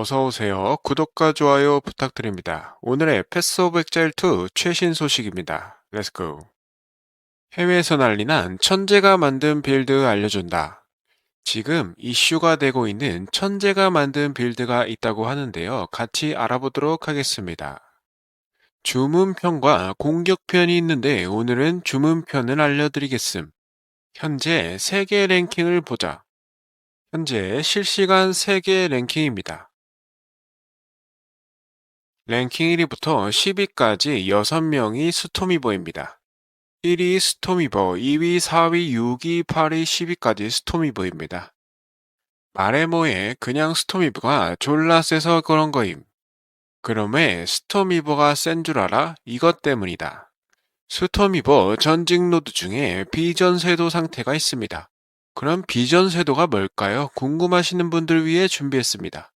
어서 오세요. 구독과 좋아요 부탁드립니다. 오늘의 패스 오브 엑자일 2 최신 소식입니다. 렛츠고. 해외에서 난리난 천재가 만든 빌드 알려준다. 지금 이슈가 되고 있는 천재가 만든 빌드가 있다고 하는데요. 같이 알아보도록 하겠습니다. 주문편과 공격편이 있는데 오늘은 주문편을 알려드리겠음. 현재 세계 랭킹을 보자. 현재 실시간 세계 랭킹입니다. 랭킹 1위부터 10위까지 6명이 스토미버입니다. 1위 스토미버, 2위, 4위, 6위, 8위, 10위까지 스토미버입니다. 말해 뭐해 그냥 스토미버가 졸라 세서 그런 거임. 그럼 왜 스토미버가 센 줄 알아? 이것 때문이다. 스토미버 전직 노드 중에 비전쇄도 상태가 있습니다. 그럼 비전쇄도가 뭘까요? 궁금하시는 분들 위해 준비했습니다.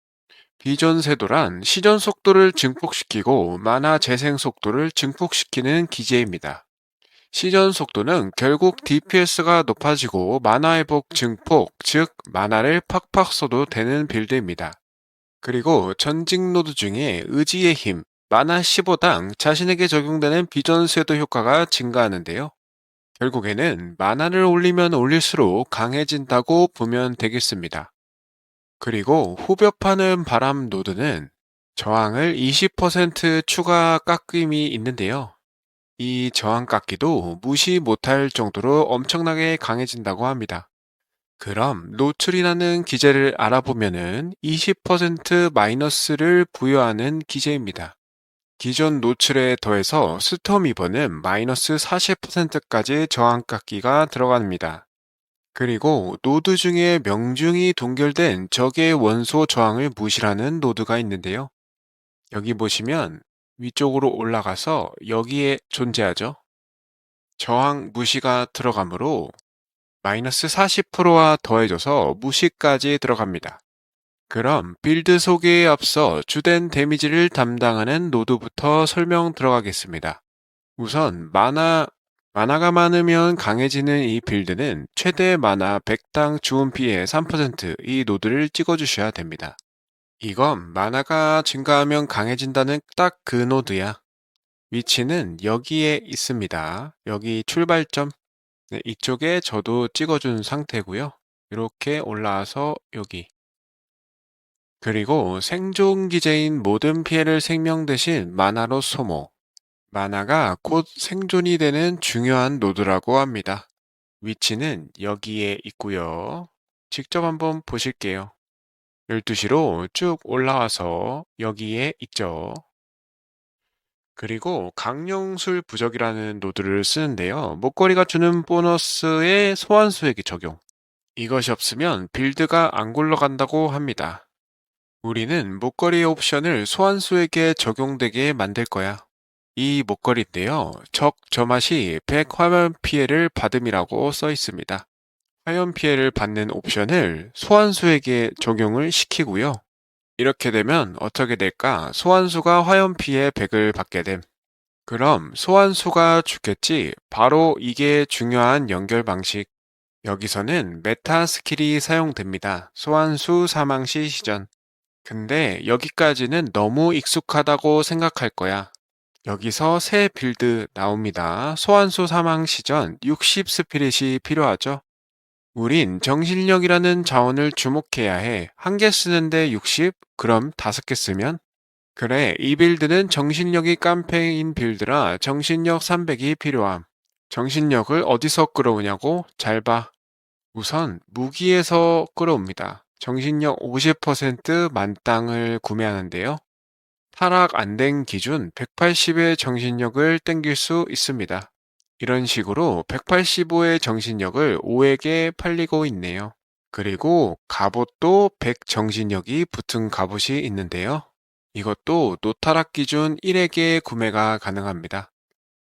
비전쇄도란 시전 속도를 증폭시키고 만화 재생 속도를 증폭시키는 기제입니다. 시전 속도는 결국 DPS가 높아지고 만화 회복 증폭, 즉 만화를 팍팍 써도 되는 빌드입니다. 그리고 전직 노드 중에 의지의 힘, 만화 15당 자신에게 적용되는 비전쇄도 효과가 증가하는데요. 결국에는 만화를 올리면 올릴수록 강해진다고 보면 되겠습니다. 그리고 후벼파는 바람 노드는 저항을 20% 추가 깎임이 있는데요. 이 저항 깎기도 무시 못할 정도로 엄청나게 강해진다고 합니다. 그럼 노출이 나는 기제를 알아보면은 20% 마이너스를 부여하는 기제입니다. 기존 노출에 더해서 스톰이버는 마이너스 40%까지 저항 깎기가 들어갑니다. 그리고 노드 중에 명중이 동결된 적의 원소 저항을 무시하는 노드가 있는데요. 여기 보시면 위쪽으로 올라가서 여기에 존재하죠. 저항 무시가 들어가므로 마이너스 40%와 더해져서 무시까지 들어갑니다. 그럼 빌드 소개에 앞서 주된 데미지를 담당하는 노드부터 설명 들어가겠습니다. 우선 만화 만화가 많으면 강해지는 이 빌드는 최대 만화 100당 주운 피해 3%이 노드를 찍어주셔야 됩니다. 이건 만화가 증가하면 강해진다는 딱 그 노드야. 위치는 여기에 있습니다. 여기 출발점. 네, 이쪽에 저도 찍어준 상태고요. 이렇게 올라와서 여기. 그리고 생존 기제인 모든 피해를 생명 대신 만화로 소모. 만화가 곧 생존이 되는 중요한 노드라고 합니다. 위치는 여기에 있고요. 직접 한번 보실게요. 12시로 쭉 올라와서 여기에 있죠. 그리고 강령술 부적이라는 노드를 쓰는데요. 목걸이가 주는 보너스의 소환수에게 적용. 이것이 없으면 빌드가 안 굴러간다고 합니다. 우리는 목걸이 옵션을 소환수에게 적용되게 만들 거야. 이 목걸이인데요. 적 저맛이 100 화면 피해를 받음이라고 써 있습니다. 화면 피해를 받는 옵션을 소환수에게 적용을 시키고요. 이렇게 되면 어떻게 될까? 소환수가 화염 피해 100을 받게 됨. 그럼 소환수가 죽겠지? 바로 이게 중요한 연결 방식. 여기서는 메타 스킬이 사용됩니다. 소환수 사망 시 시전. 근데 여기까지는 너무 익숙하다고 생각할 거야. 여기서 새 빌드 나옵니다. 소환수 사망 시전 60 스피릿이 필요하죠. 우린 정신력이라는 자원을 주목해야 해. 한 개 쓰는데 60? 그럼 다섯 개 쓰면? 그래, 이 빌드는 정신력이 깜패인 빌드라 정신력 300이 필요함. 정신력을 어디서 끌어오냐고? 잘 봐. 우선 무기에서 끌어옵니다. 정신력 50% 만땅을 구매하는데요. 타락 안 된 기준 180의 정신력을 땡길 수 있습니다. 이런 식으로 185의 정신력을 5에게 팔리고 있네요. 그리고 갑옷도 100 정신력이 붙은 갑옷이 있는데요. 이것도 노타락 기준 1에게 구매가 가능합니다.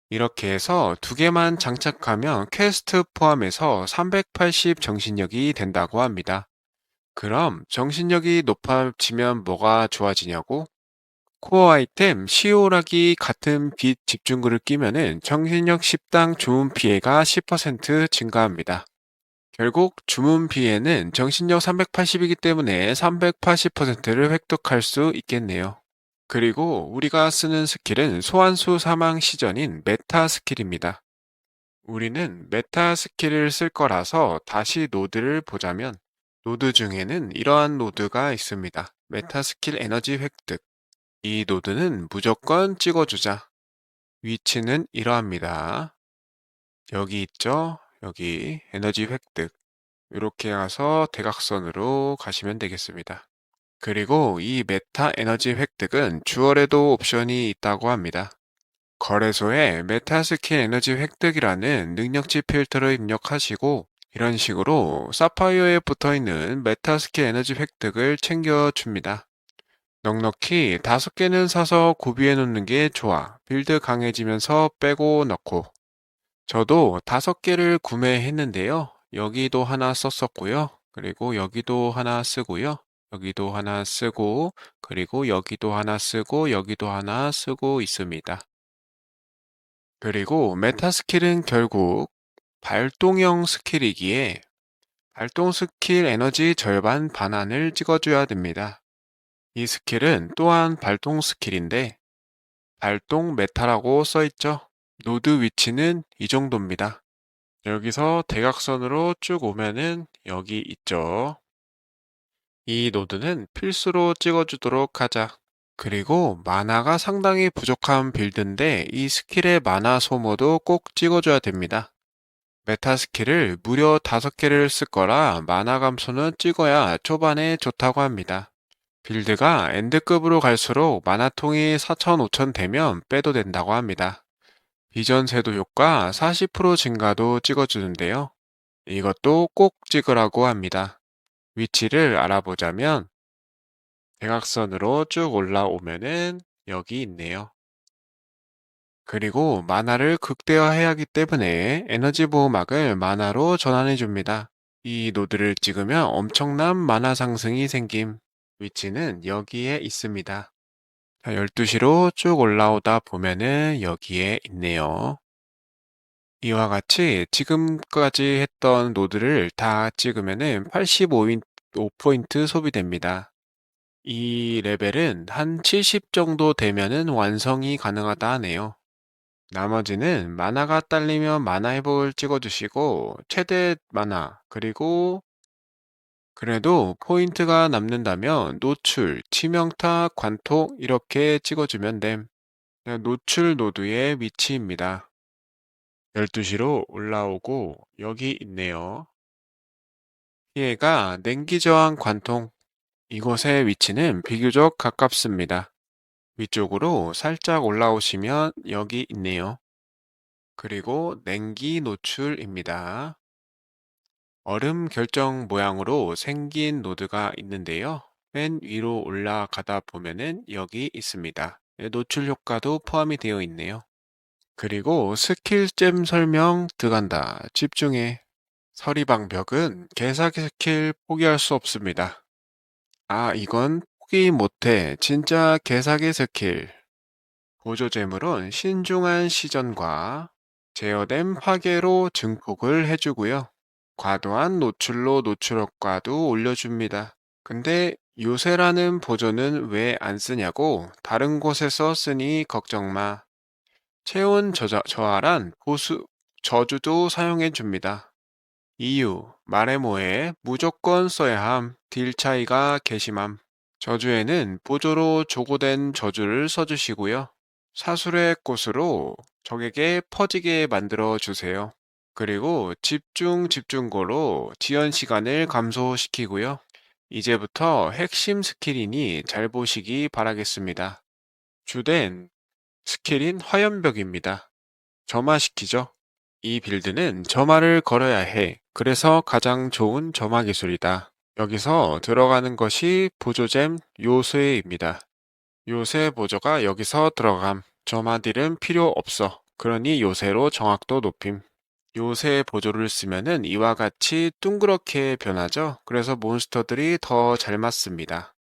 이렇게 해서 두 개만 장착하면 퀘스트 포함해서 380 정신력이 된다고 합니다. 그럼 정신력이 높아지면 뭐가 좋아지냐고? 코어 아이템 시오락이 같은 빛 집중구를 끼면은 정신력 10당 좋은 피해가 10% 증가합니다. 결국 주문 B에는 정신력 380이기 때문에 380%를 획득할 수 있겠네요. 그리고 우리가 쓰는 스킬은 소환수 사망 시전인 메타 스킬입니다. 우리는 메타 스킬을 쓸 거라서 다시 노드를 보자면 노드 중에는 이러한 노드가 있습니다. 메타 스킬 에너지 획득. 이 노드는 무조건 찍어주자. 위치는 이러합니다. 여기 있죠? 여기 에너지 획득. 이렇게 가서 대각선으로 가시면 되겠습니다. 그리고 이 메타 에너지 획득은 주얼에도 옵션이 있다고 합니다. 거래소에 메타 스킬 에너지 획득이라는 능력치 필터를 입력하시고 이런 식으로 사파이어에 붙어 있는 메타 스킬 에너지 획득을 챙겨줍니다. 넉넉히 다섯 개는 사서 구비해 놓는 게 좋아. 빌드 강해지면서 빼고 넣고. 저도 다섯 개를 구매했는데요. 여기도 하나 썼었고요. 그리고 여기도 하나 쓰고요. 여기도 하나 쓰고, 그리고 여기도 하나 쓰고, 여기도 하나 쓰고 있습니다. 그리고 메타 스킬은 결국 발동형 스킬이기에 발동 스킬 에너지 절반 반환을 찍어줘야 됩니다. 이 스킬은 또한 발동 스킬인데 발동 메타라고 써있죠. 노드 위치는 이 정도입니다. 여기서 대각선으로 쭉 오면은 여기 있죠. 이 노드는 필수로 찍어주도록 하자. 그리고 마나가 상당히 부족한 빌드인데 이 스킬의 마나 소모도 꼭 찍어줘야 됩니다. 메타 스킬을 무려 5개를 쓸 거라 마나 감소는 찍어야 초반에 좋다고 합니다. 빌드가 엔드급으로 갈수록 마나통이 4,000, 5,000 되면 빼도 된다고 합니다. 비전 세도 효과 40% 증가도 찍어주는데요. 이것도 꼭 찍으라고 합니다. 위치를 알아보자면 대각선으로 쭉 올라오면은 여기 있네요. 그리고 만화를 극대화해야 하기 때문에 에너지 보호막을 만화로 전환해 줍니다. 이 노드를 찍으면 엄청난 만화 상승이 생김. 위치는 여기에 있습니다. 12시로 쭉 올라오다 보면은 여기에 있네요. 이와 같이 지금까지 했던 노드를 다 찍으면은 85포인트 소비됩니다. 이 레벨은 한 70 정도 되면은 완성이 가능하다 하네요. 나머지는 만화가 딸리면 만화 회복을 찍어주시고 최대 만화 그리고 그래도 포인트가 남는다면 노출, 치명타, 관통 이렇게 찍어주면 됨. 네, 노출 노드의 위치입니다. 12시로 올라오고 여기 있네요. 피해가 냉기 저항 관통 이곳의 위치는 비교적 가깝습니다. 위쪽으로 살짝 올라오시면 여기 있네요. 그리고 냉기 노출입니다. 얼음 결정 모양으로 생긴 노드가 있는데요. 맨 위로 올라가다 보면은 여기 있습니다. 네, 노출 효과도 포함이 되어 있네요. 그리고 스킬잼 설명 들어간다. 집중해. 서리방 벽은 개사기 스킬 포기할 수 없습니다. 아, 이건 포기 못해. 진짜 개사기 스킬. 보조재물은 신중한 시전과 제어된 파괴로 증폭을 해주고요. 과도한 노출로 노출 효과도 올려줍니다. 근데 요새라는 보조는 왜 안 쓰냐고 다른 곳에서 쓰니 걱정 마. 체온 저자, 저하란 보수 저주도 사용해 줍니다. 이유 마레모에 무조건 써야 함. 딜 차이가 개심함. 저주에는 보조로 조고된 저주를 써주시고요. 사술의 꽃으로 적에게 퍼지게 만들어 주세요. 그리고 집중 집중고로 지연 시간을 감소시키고요. 이제부터 핵심 스킬이니 잘 보시기 바라겠습니다. 주된 스킬인 화염벽입니다. 점화시키죠. 이 빌드는 점화를 걸어야 해. 그래서 가장 좋은 점화 기술이다. 여기서 들어가는 것이 보조잼 요새입니다. 요새 보조가 여기서 들어감. 점화 딜은 필요 없어. 그러니 요새로 정확도 높임. 요새 보조를 쓰면은 이와 같이 둥그렇게 변하죠. 그래서 몬스터들이 더 잘 맞습니다.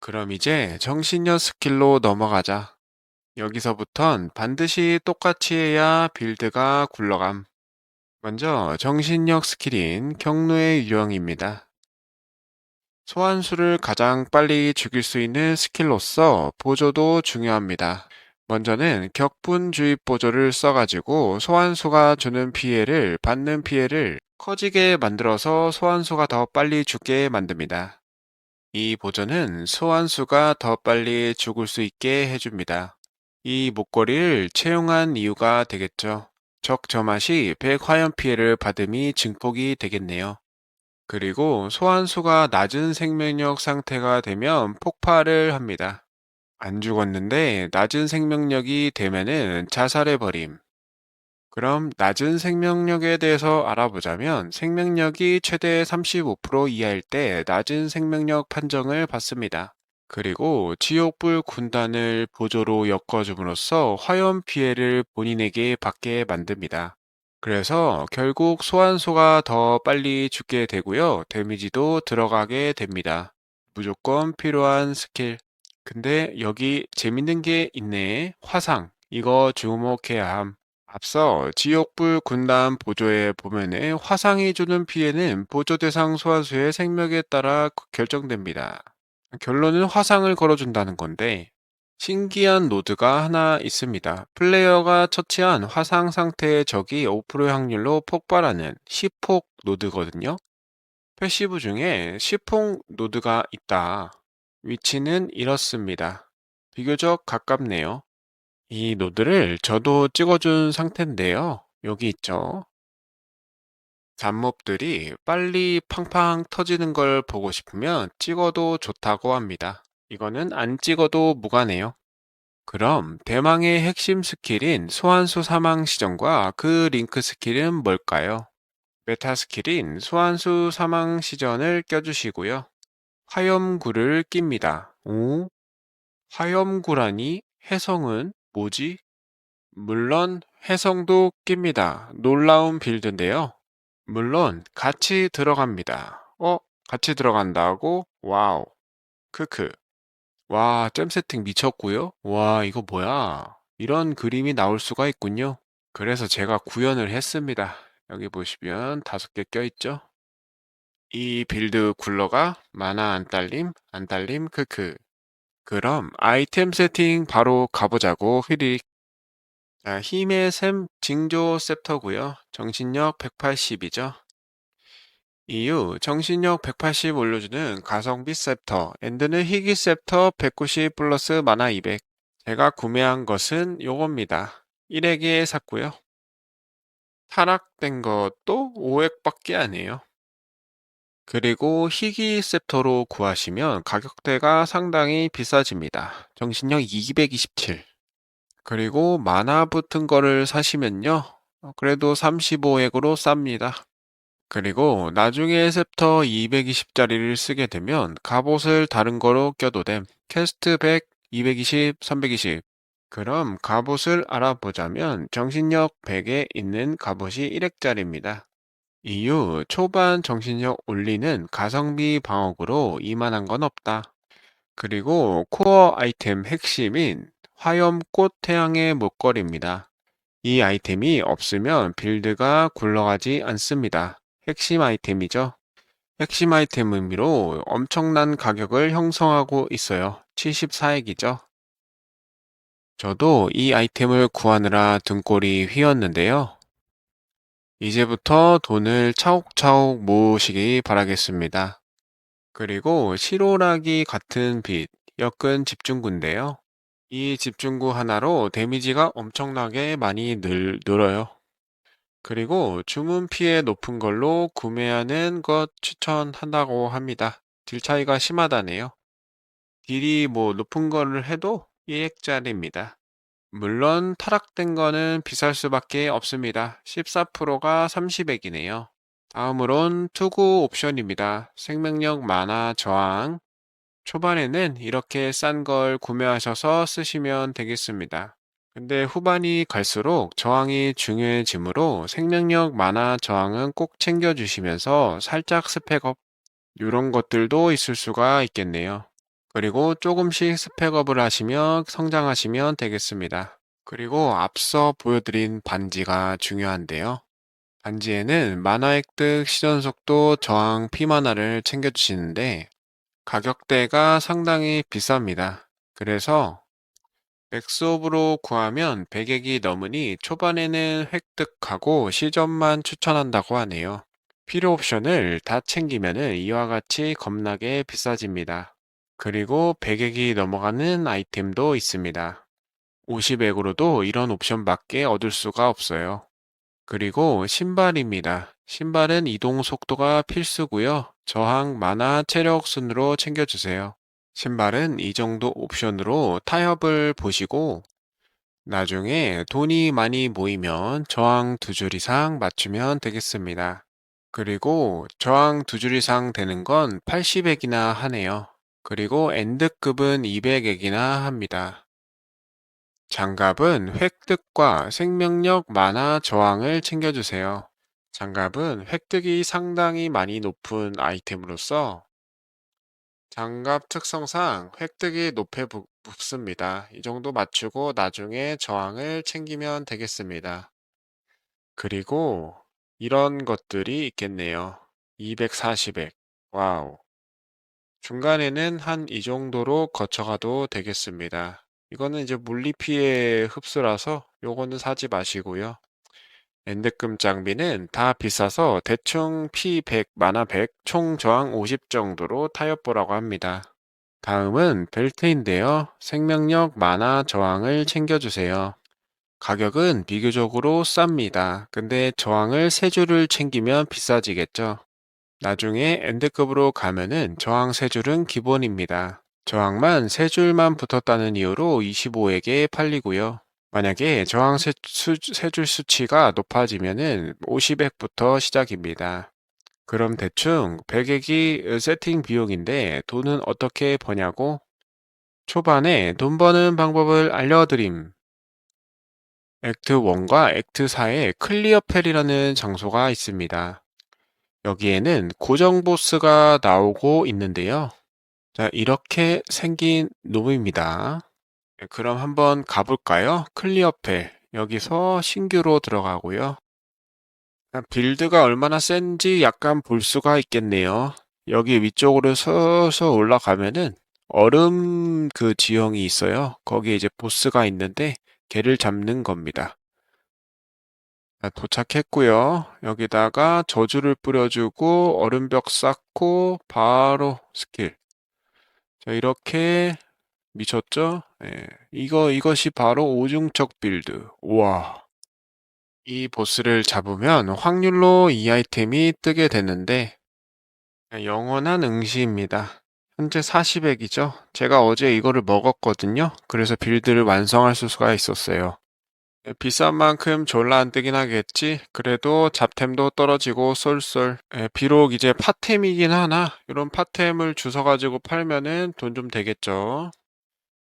그럼 이제 정신력 스킬로 넘어가자. 여기서부턴 반드시 똑같이 해야 빌드가 굴러감. 먼저 정신력 스킬인 경로의 유형입니다. 소환수를 가장 빨리 죽일 수 있는 스킬로서 보조도 중요합니다. 먼저는 격분 주입 보조를 써가지고 소환수가 주는 피해를 받는 피해를 커지게 만들어서 소환수가 더 빨리 죽게 만듭니다. 이 보조는 소환수가 더 빨리 죽을 수 있게 해줍니다. 이 목걸이를 채용한 이유가 되겠죠. 적 저맛이 100 화염 피해를 받음이 증폭이 되겠네요. 그리고 소환수가 낮은 생명력 상태가 되면 폭발을 합니다. 안 죽었는데 낮은 생명력이 되면은 자살해버림. 그럼 낮은 생명력에 대해서 알아보자면 생명력이 최대 35% 이하일 때 낮은 생명력 판정을 받습니다. 그리고 지옥불 군단을 보조로 엮어줌으로써 화염 피해를 본인에게 받게 만듭니다. 그래서 결국 소환소가 더 빨리 죽게 되고요. 데미지도 들어가게 됩니다. 무조건 필요한 스킬. 근데 여기 재밌는 게 있네. 화상. 이거 주목해야 함. 앞서 지옥불 군단 보조에 보면은 화상이 주는 피해는 보조 대상 소환수의 생명에 따라 결정됩니다. 결론은 화상을 걸어준다는 건데 신기한 노드가 하나 있습니다. 플레이어가 처치한 화상 상태의 적이 5%의 확률로 폭발하는 시폭 노드거든요. 패시브 중에 시폭 노드가 있다. 위치는 이렇습니다. 비교적 가깝네요. 이 노드를 저도 찍어준 상태인데요. 여기 있죠. 잡몹들이 빨리 팡팡 터지는 걸 보고 싶으면 찍어도 좋다고 합니다. 이거는 안 찍어도 무관해요. 그럼 대망의 핵심 스킬인 소환수 사망 시전과 그 링크 스킬은 뭘까요? 메타 스킬인 소환수 사망 시전을 껴주시고요. 화염구를 낍니다. 오? 화염구라니 해성은 뭐지? 물론 해성도 낍니다. 놀라운 빌드인데요. 물론 같이 들어갑니다. 어? 같이 들어간다고? 와우. 크크. 와, 잼 세팅 미쳤고요. 와, 이거 뭐야? 이런 그림이 나올 수가 있군요. 그래서 제가 구현을 했습니다. 여기 보시면 다섯 개 껴있죠? 이 빌드 굴러가 만화 안 딸림, 안 딸림, 크크. 그럼 아이템 세팅 바로 가보자고, 휘릭. 자, 힘의 샘 징조 셉터고요. 정신력 180이죠. 이유 정신력 180 올려주는 가성비 셉터, 엔드는 희귀 셉터 190 플러스 만화 200. 제가 구매한 것은 요겁니다. 1액에 샀고요. 타락된 것도 5액밖에 안 해요. 그리고 희귀 셉터로 구하시면 가격대가 상당히 비싸집니다. 정신력 227. 그리고 만화 붙은 거를 사시면요. 어, 그래도 35액으로 쌉니다. 그리고 나중에 셉터 220짜리를 쓰게 되면 갑옷을 다른 거로 껴도 됨. 캐스트 100, 220, 320. 그럼 갑옷을 알아보자면 정신력 100에 있는 갑옷이 1액짜리입니다. 이유 초반 정신력 올리는 가성비 방어구로 이만한 건 없다. 그리고 코어 아이템 핵심인 화염꽃 태양의 목걸이입니다. 이 아이템이 없으면 빌드가 굴러가지 않습니다. 핵심 아이템이죠. 핵심 아이템 의미로 엄청난 가격을 형성하고 있어요. 74액이죠. 저도 이 아이템을 구하느라 등골이 휘었는데요. 이제부터 돈을 차곡차곡 모으시기 바라겠습니다. 그리고 시로라기 같은 빛, 역근 집중구인데요. 이 집중구 하나로 데미지가 엄청나게 많이 늘, 늘어요. 그리고 주문 피해 높은 걸로 구매하는 것 추천한다고 합니다. 딜 차이가 심하다네요. 딜이 뭐 높은 거를 해도 1액짜리입니다. 물론 타락된 거는 비쌀 수밖에 없습니다. 14%가 30액이네요. 다음으론 투구 옵션입니다. 생명력 만화 저항, 초반에는 이렇게 싼 걸 구매하셔서 쓰시면 되겠습니다. 근데 후반이 갈수록 저항이 중요해지므로 생명력 만화 저항은 꼭 챙겨주시면서 살짝 스펙업 이런 것들도 있을 수가 있겠네요. 그리고 조금씩 스펙업을 하시며 성장하시면 되겠습니다. 그리고 앞서 보여드린 반지가 중요한데요. 반지에는 만화 획득, 시전 속도, 저항, 피만화를 챙겨주시는데 가격대가 상당히 비쌉니다. 그래서 맥스옵으로 구하면 100액이 넘으니 초반에는 획득하고 시전만 추천한다고 하네요. 필요 옵션을 다 챙기면은 이와 같이 겁나게 비싸집니다. 그리고 100액이 넘어가는 아이템도 있습니다. 50액으로도 이런 옵션밖에 얻을 수가 없어요. 그리고 신발입니다. 신발은 이동 속도가 필수고요. 저항, 만화, 체력 순으로 챙겨주세요. 신발은 이 정도 옵션으로 타협을 보시고 나중에 돈이 많이 모이면 저항 두 줄 이상 맞추면 되겠습니다. 그리고 저항 두 줄 이상 되는 건 80액이나 하네요. 그리고 엔드급은 200액이나 합니다. 장갑은 획득과 생명력, 만화, 저항을 챙겨주세요. 장갑은 획득이 상당히 많이 높은 아이템으로서 장갑 특성상 획득이 붙- 붙습니다. 이 정도 맞추고 나중에 저항을 챙기면 되겠습니다. 그리고 이런 것들이 있겠네요. 240액. 와우. 중간에는 한 이 정도로 거쳐가도 되겠습니다. 이거는 이제 물리피해 흡수라서 요거는 사지 마시고요. 엔드금 장비는 다 비싸서 대충 피 100, 만화 100, 총 저항 50 정도로 타협보라고 합니다. 다음은 벨트인데요. 생명력, 만화, 저항을 챙겨주세요. 가격은 비교적으로 쌉니다. 근데 저항을 3줄을 챙기면 비싸지겠죠. 나중에 엔드급으로 가면은 저항 3줄은 기본입니다. 저항만 3줄만 붙었다는 이유로 25에게 팔리고요. 만약에 저항 3줄 수치가 높아지면은 50액부터 시작입니다. 그럼 대충 100액이 세팅 비용인데 돈은 어떻게 버냐고? 초반에 돈 버는 방법을 알려드림. 액트 1과 액트 4에 클리어펠이라는 장소가 있습니다. 여기에는 고정 보스가 나오고 있는데요. 자, 이렇게 생긴 놈입니다. 네, 그럼 한번 가볼까요? 클리어 펠. 여기서 신규로 들어가고요. 빌드가 얼마나 센지 약간 볼 수가 있겠네요. 여기 위쪽으로 서서 올라가면은 얼음 그 지형이 있어요. 거기에 이제 보스가 있는데 걔를 잡는 겁니다. 자, 도착했고요. 여기다가 저주를 뿌려주고 얼음벽 쌓고 바로 스킬. 자, 이렇게 미쳤죠? 예, 이거 이것이 바로 오중척 빌드. 우와. 이 보스를 잡으면 확률로 이 아이템이 뜨게 되는데 영원한 응시입니다. 현재 40액이죠. 제가 어제 이거를 먹었거든요. 그래서 빌드를 완성할 수가 있었어요. 예, 비싼 만큼 졸라 안 뜨긴 하겠지. 그래도 잡템도 떨어지고 쏠쏠. 예, 비록 이제 팟템이긴 하나 이런 팟템을 주워가지고 팔면은 돈 좀 되겠죠.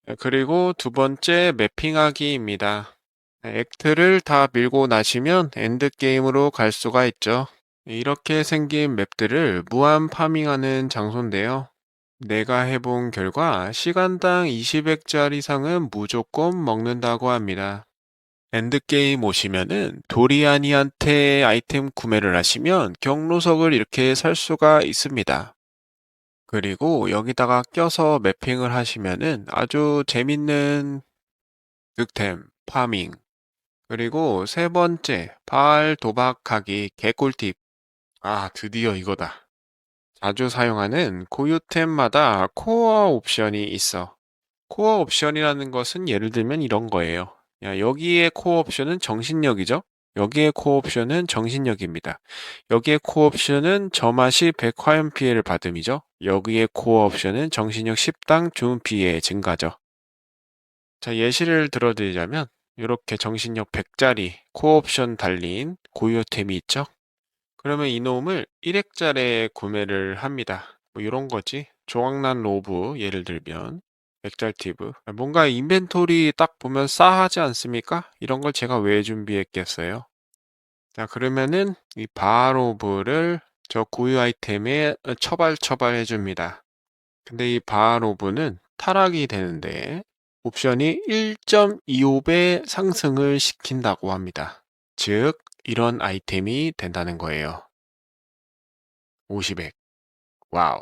예, 그리고 두 번째 매핑하기입니다. 예, 액트를 다 밀고 나시면 엔드게임으로 갈 수가 있죠. 이렇게 생긴 맵들을 무한 파밍하는 장소인데요. 내가 해본 결과 시간당 20액짜리 이상은 무조건 먹는다고 합니다. 엔드게임 오시면은 도리아니한테 아이템 구매를 하시면 경로석을 이렇게 살 수가 있습니다. 그리고 여기다가 껴서 매핑을 하시면은 아주 재밌는 득템, 파밍. 그리고 세 번째, 발 도박하기 개꿀팁. 아, 드디어 이거다. 자주 사용하는 고유템마다 코어 옵션이 있어. 코어 옵션이라는 것은 예를 들면 이런 거예요. 야, 여기에 코어 옵션은 정신력이죠? 여기에 코어 옵션은 정신력입니다. 여기에 코어 옵션은 저맛이 100 화염 피해를 받음이죠. 여기에 코어 옵션은 정신력 10당 좋은 피해 증가죠. 자, 예시를 들어드리자면 이렇게 정신력 100짜리 코어 옵션 달린 고유템이 있죠. 그러면 이놈을 1액짜리에 구매를 합니다. 뭐 이런 거지. 조각난 로브 예를 들면 백잘티브 뭔가 인벤토리 딱 보면 싸하지 않습니까? 이런 걸 제가 왜 준비했겠어요? 자 그러면은 이 바로브를 저 고유 아이템에 처발 처발 해 줍니다. 근데 이 바로브는 타락이 되는데 옵션이 1.25배 상승을 시킨다고 합니다. 즉, 이런 아이템이 된다는 거예요. 50액. 와우.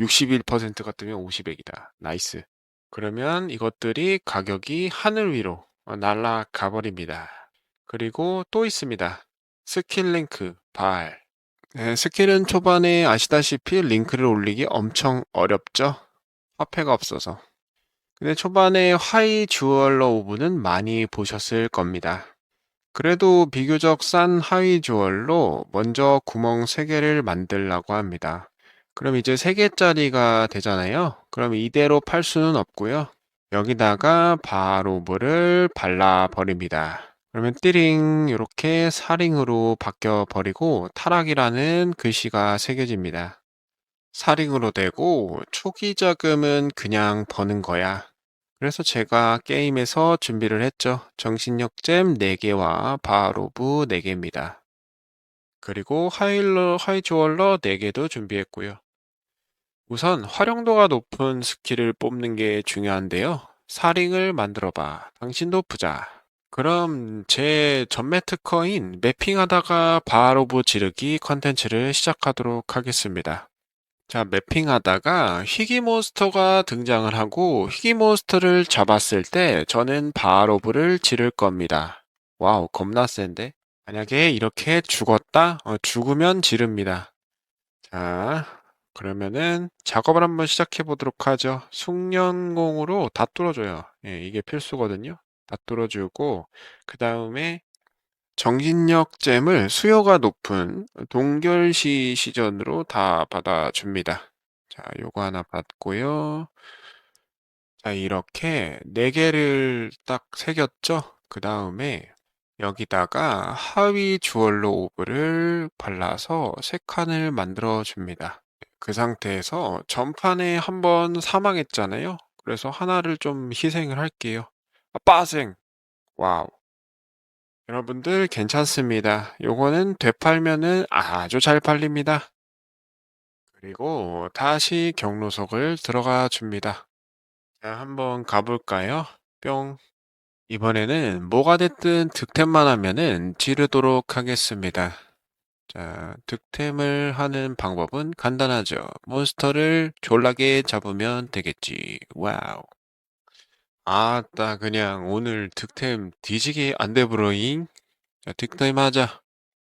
61%가 뜨면 50액이다. 나이스. 그러면 이것들이 가격이 하늘 위로 날아가 버립니다. 그리고 또 있습니다. 스킬 링크, 발. 네, 스킬은 초반에 아시다시피 링크를 올리기 엄청 어렵죠? 화폐가 없어서. 근데 초반에 하이 주얼러 오브는 많이 보셨을 겁니다. 그래도 비교적 싼 하위 주얼로 먼저 구멍 3개를 만들라고 합니다. 그럼 이제 3개짜리가 되잖아요. 그럼 이대로 팔 수는 없고요. 여기다가 바로브를 발라 버립니다. 그러면 띠링 이렇게 사링으로 바뀌어 버리고 타락이라는 글씨가 새겨집니다. 사링으로 되고 초기 자금은 그냥 버는 거야. 그래서 제가 게임에서 준비를 했죠. 정신력잼 4개와 바로브 4개입니다. 그리고 하일러, 하이주얼러 4개도 준비했고요. 우선 활용도가 높은 스킬을 뽑는 게 중요한데요. 사링을 만들어 봐. 당신도 부자. 그럼 제 전매 특허인 매핑하다가 바로브 지르기 컨텐츠를 시작하도록 하겠습니다. 자, 매핑하다가 희귀 몬스터가 등장을 하고 희귀 몬스터를 잡았을 때 저는 바로브를 지를 겁니다. 와우, 겁나 센데? 만약에 이렇게 죽었다? 어, 죽으면 지릅니다. 자, 그러면은 작업을 한번 시작해 보도록 하죠. 숙련공으로 다 뚫어줘요. 예, 이게 필수거든요. 다 뚫어주고, 그 다음에 정신력 잼을 수요가 높은 동결시 시전으로 다 받아줍니다. 자, 요거 하나 받고요. 자, 이렇게 네 개를 딱 새겼죠? 그 다음에 여기다가 하위 주얼로 오브를 발라서 세 칸을 만들어 줍니다. 그 상태에서 전판에 한번 사망했잖아요. 그래서 하나를 좀 희생을 할게요. 아, 빠생! 와우. 여러분들 괜찮습니다. 요거는 되팔면은 아주 잘 팔립니다. 그리고 다시 경로석을 들어가 줍니다. 자, 한번 가 볼까요? 뿅. 이번에는 뭐가 됐든 득템만 하면은 지르도록 하겠습니다. 자, 득템을 하는 방법은 간단하죠. 몬스터를 졸라게 잡으면 되겠지. 와우. 아따, 그냥 오늘 득템 뒤지게 안 돼브로잉. 자, 득템 하자.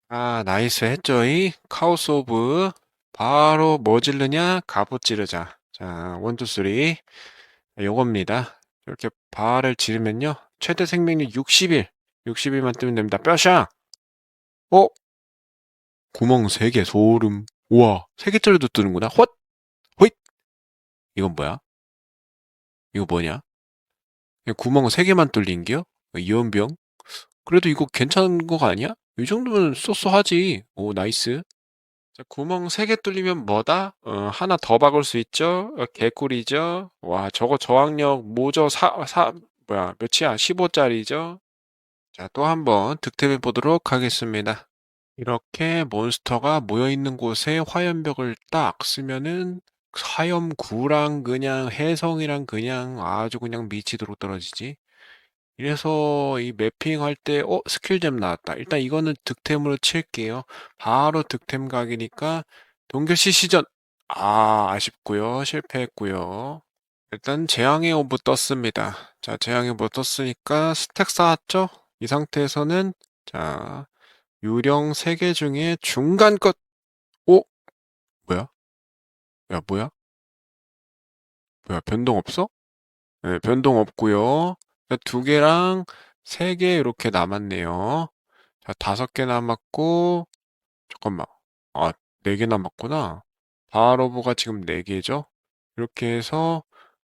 아, 나이스 했죠이? 카오스 오브. 바로 뭐 지르냐? 갑옷 지르자. 자, 원투 쓰리. 요겁니다. 이렇게 발을 지르면요. 최대 생명력 60일. 60일만 뜨면 됩니다. 뼈샹! 어? 구멍 3개, 소름. 우와, 3개짜리도 뜨는구나. 헛! 호잇! 이건 뭐야? 이거 뭐냐? 구멍 3개만 뚫린겨? 이연병? 그래도 이거 괜찮은 거 아니야? 이 정도면 쏘쏘하지. 오, 나이스. 자, 구멍 3개 뚫리면 뭐다? 어, 하나 더 박을 수 있죠? 어, 개꿀이죠? 와, 저거 저항력 모저 사, 사, 뭐야, 몇이야? 15짜리죠? 자, 또 한번 득템해 보도록 하겠습니다. 이렇게 몬스터가 모여있는 곳에 화염벽을 딱 쓰면은 화염구랑 그냥 해성이랑 그냥 아주 그냥 미치도록 떨어지지. 이래서 이 매핑할 때, 어, 스킬잼 나왔다. 일단 이거는 득템으로 칠게요. 바로 득템 각이니까 동결시 시전. 아, 아쉽고요. 실패했고요. 일단 재앙의 오브 떴습니다. 자, 재앙의 오브 떴으니까 스택 쌓았죠? 이 상태에서는 자, 유령 3개 중에 중간 것. 오? 뭐야? 야, 뭐야? 뭐야, 변동 없어? 네, 변동 없고요. 두 개랑 세 개 이렇게 남았네요. 자, 다섯 개 남았고, 잠깐만. 아, 네 개 남았구나. 바로브가 지금 네 개죠? 이렇게 해서,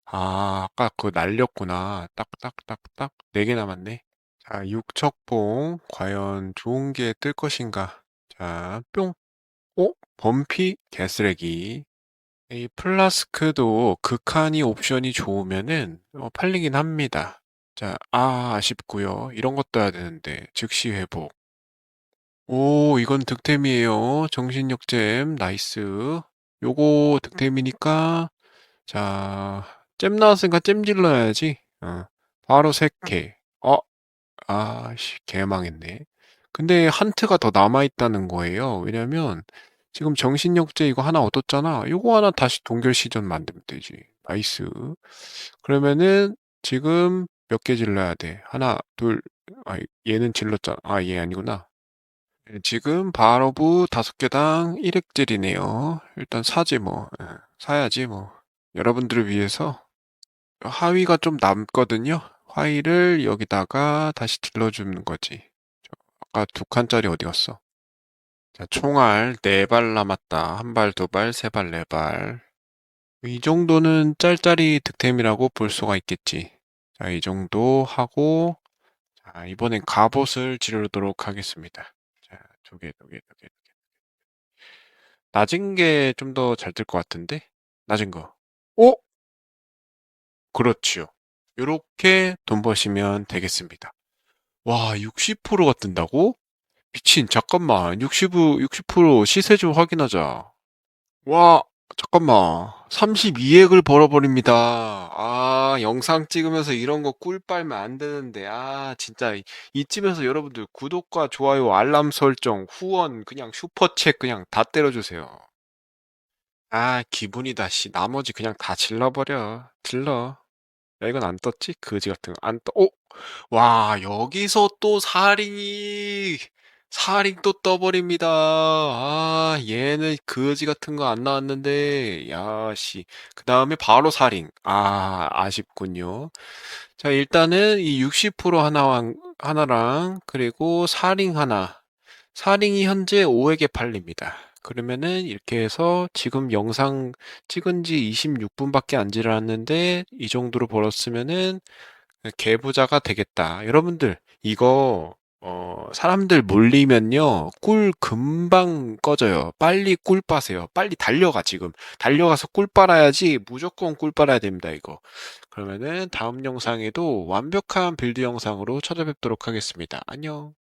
아, 아까 그거 날렸구나. 딱딱딱딱. 네 개 남았네. 자, 육척봉. 과연 좋은 게 뜰 것인가? 자, 뿅. 오, 범피 개쓰레기. 이 플라스크도 극한이 옵션이 좋으면은 어, 팔리긴 합니다. 자, 아, 아쉽고요. 이런 것 떠야 되는데 즉시 회복. 오, 이건 득템이에요. 정신력잼, 나이스. 요거 득템이니까 자, 잼 나왔으니까 잼 질러야지. 어, 바로 3개. 어, 아씨, 개망했네. 근데 한트가 더 남아있다는 거예요. 왜냐면 지금 정신력제 이거 하나 얻었잖아. 이거 하나 다시 동결시전 만들면 되지. 나이스. 그러면은 지금 몇 개 질러야 돼? 하나, 둘, 아, 얘는 질렀잖아. 아, 얘 아니구나. 네, 지금 바로브 다섯 개당 1획질이네요. 일단 사지 뭐. 예, 사야지 뭐. 여러분들을 위해서 하위가 좀 남거든요. 하위를 여기다가 다시 질러주는 거지. 아까 두 칸짜리 어디 갔어? 자, 총알 네 발 남았다. 한 발, 두 발, 세 발, 네 발. 이 정도는 짤짤이 득템이라고 볼 수가 있겠지. 자, 이 정도 하고, 자, 이번엔 갑옷을 지르도록 하겠습니다. 자, 두 개, 두 개, 두 개, 두 개. 낮은 게 좀 더 잘 뜰 것 같은데? 낮은 거. 오! 그렇지요. 요렇게 돈 버시면 되겠습니다. 와, 60%가 뜬다고? 미친, 잠깐만. 60, 60% 시세 좀 확인하자. 와, 잠깐만. 32액을 벌어버립니다. 아, 영상 찍으면서 이런 거 꿀 빨면 안 되는데. 아, 진짜. 이- 이쯤에서 여러분들 구독과 좋아요, 알람 설정, 후원, 그냥 슈퍼챗 그냥 다 때려주세요. 아, 기분이다, 씨. 나머지 그냥 다 질러버려. 질러. 야, 이건 안 떴지? 그지 같은 거. 안 떠. 오! 와, 여기서 또 사링이, 사링 또 떠버립니다. 아, 얘는 그지 같은 거 안 나왔는데, 야, 씨. 그 다음에 바로 사링. 아, 아쉽군요. 자, 일단은 이 60% 하나랑, 하나랑, 그리고 사링 하나. 사링이 현재 5액에 팔립니다. 그러면은 이렇게 해서 지금 영상 찍은 지 26분 밖에 안 지났는데 이 정도로 벌었으면은 개부자가 되겠다. 여러분들, 이거, 어, 사람들 몰리면요, 꿀 금방 꺼져요. 빨리 꿀 빠세요. 빨리 달려가, 지금. 달려가서 꿀 빨아야지 무조건 꿀 빨아야 됩니다, 이거. 그러면은 다음 영상에도 완벽한 빌드 영상으로 찾아뵙도록 하겠습니다. 안녕.